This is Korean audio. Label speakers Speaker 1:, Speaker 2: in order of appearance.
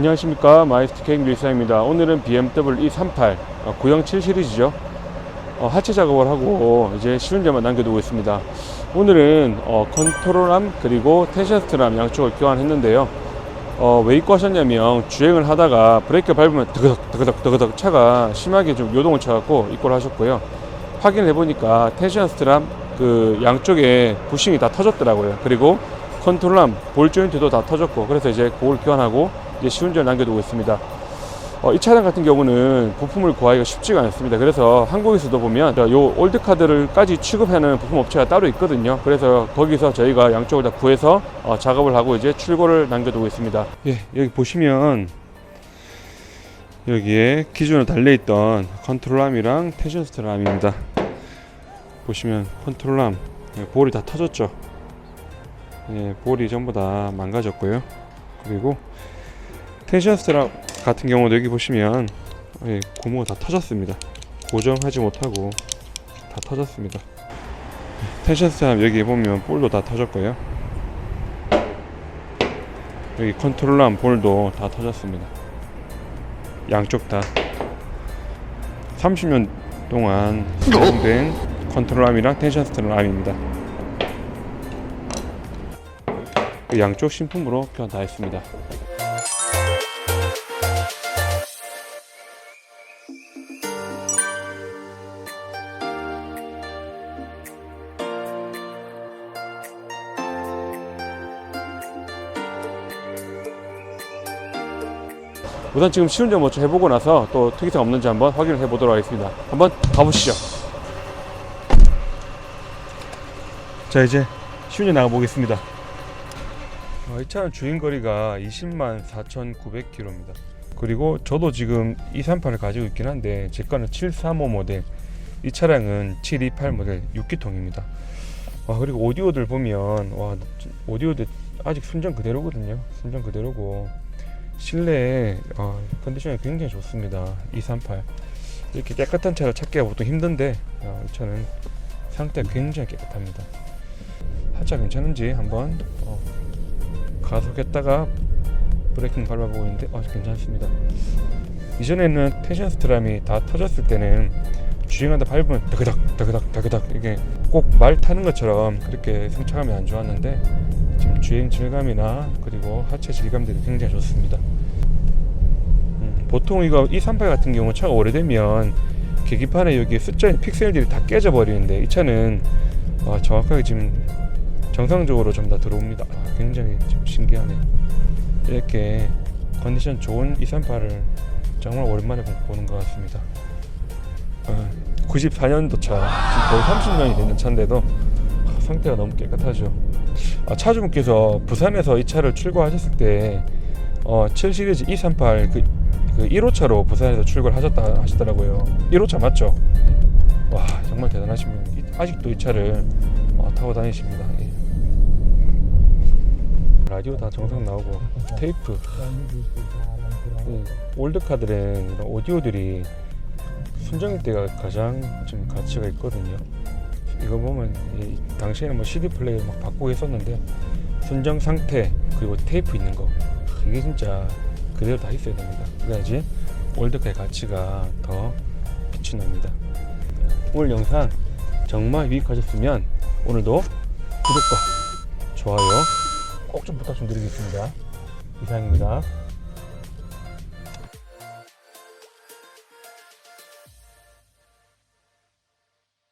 Speaker 1: 안녕하십니까. 마이스트 케이크 리사입니다. 오늘은 BMW E38 어, 907 시리즈죠. 어, 하체 작업을 하고 이제 시운전만 남겨두고 있습니다. 오늘은 어, 컨트롤암 그리고 텐션 스트람 양쪽을 교환했는데요. 어, 왜 입고 하셨냐면 주행을 하다가 브레이크 밟으면 드그덕 드그덕 드그덕 차가 심하게 좀 요동을 쳐갖고 입고를 하셨고요. 확인을 해보니까 텐션 스트람 그 양쪽에 부싱이 다 터졌더라고요. 그리고 컨트롤암 볼 조인트도 다 터졌고 그래서 이제 그걸 교환하고 이제 시운전을 남겨두고 있습니다 어, 이 차량 같은 경우는 부품을 구하기가 쉽지가 않습니다. 그래서 한국에서도 보면 요 올드 카드를까지 취급하는 부품 업체가 따로 있거든요. 그래서 거기서 저희가 양쪽을 다 구해서 어, 작업을 하고 이제 출고를 남겨두고 있습니다. 예, 여기 보시면 여기에 기존에 달려있던 컨트롤암이랑 텐션 스트람입니다. 보시면 컨트롤암 예, 볼이 다 터졌죠. 예, 볼이 전부 다 망가졌고요. 그리고 스트람 같은 경우도 여기 보시면 예, 고무가 다 터졌습니다. 고정하지 못하고 다 터졌습니다. 스트람 여기 보면 볼도 다 터졌고요. 여기 컨트롤러 볼도 다 터졌습니다. 양쪽 다 30년 동안 사용된 컨트롤암이랑 텐션 스트람입니다. 그 양쪽 신품으로 교환 다 했습니다. 우선 지금 시운전 먼저 해보고 나서 또 특이사항 없는지 한번 확인을 해보도록 하겠습니다. 한번 가보시죠. 자 이제 시운전 나가보겠습니다. 어, 이 차는 주행거리가 20만 4,900km입니다. 그리고 저도 지금 238을 가지고 있긴 한데 제 거는 735 모델 이 차량은 728 모델 6기통입니다. 와 그리고 오디오들 보면 와 오디오들 아직 순정 그대로거든요. 순정 그대로고 실내 어, 컨디션이 굉장히 좋습니다. 238 이렇게 깨끗한 차를 찾기가 보통 힘든데 어, 이 차는 상태가 굉장히 깨끗합니다. 하차 괜찮은지 한번 어, 가속했다가 브레이킹 밟아보고 있는데 어, 괜찮습니다. 이전에는 텐션 스트람이 다 터졌을 때는 주행하다 밟으면 다그닥 다그닥 다그닥 이게 꼭 말 타는 것처럼 그렇게 승차감이 안 좋았는데 지금 주행 질감이나 그리고 하체 질감들이 굉장히 좋습니다. 음, 보통 이거 238 같은 경우 차가 오래되면 계기판에 여기 숫자 픽셀들이 다 깨져 버리는데 이 차는 어, 정확하게 지금 정상적으로 좀 다 들어옵니다. 아, 굉장히 좀 신기하네. 이렇게 컨디션 좋은 238을 정말 오랜만에 보- 보는 것 같습니다. 어, 94년도 차, 지금 거의 30년이 되는 차인데도 아, 상태가 너무 깨끗하죠. 아, 차주분께서 부산에서 이 차를 출고하셨을 때 어, 7 시리즈 238 그, 그 1호차로 부산에서 출고를 하셨다 하시더라고요. 1호차 맞죠? 와 정말 대단하신 분. 이- 아직도 이 차를 어, 타고 다니십니다. 예. 라디오 다 정상 나오고 테이프 예, 올드카들은 이런 오디오들이 순정일 때가 가장 좀 가치가 있거든요. 이거 보면 이 당시에는 뭐 CD 플레이어 막 바꾸고 했었는데 순정 상태 그리고 테이프 있는 거 이게 진짜 그대로 다 있어야 됩니다. 그래야지 월드카의 가치가 더 빛이 납니다. 오늘 영상 정말 유익하셨으면 오늘도 구독과 좋아요 꼭 좀 부탁 좀 드리겠습니다. 이상입니다.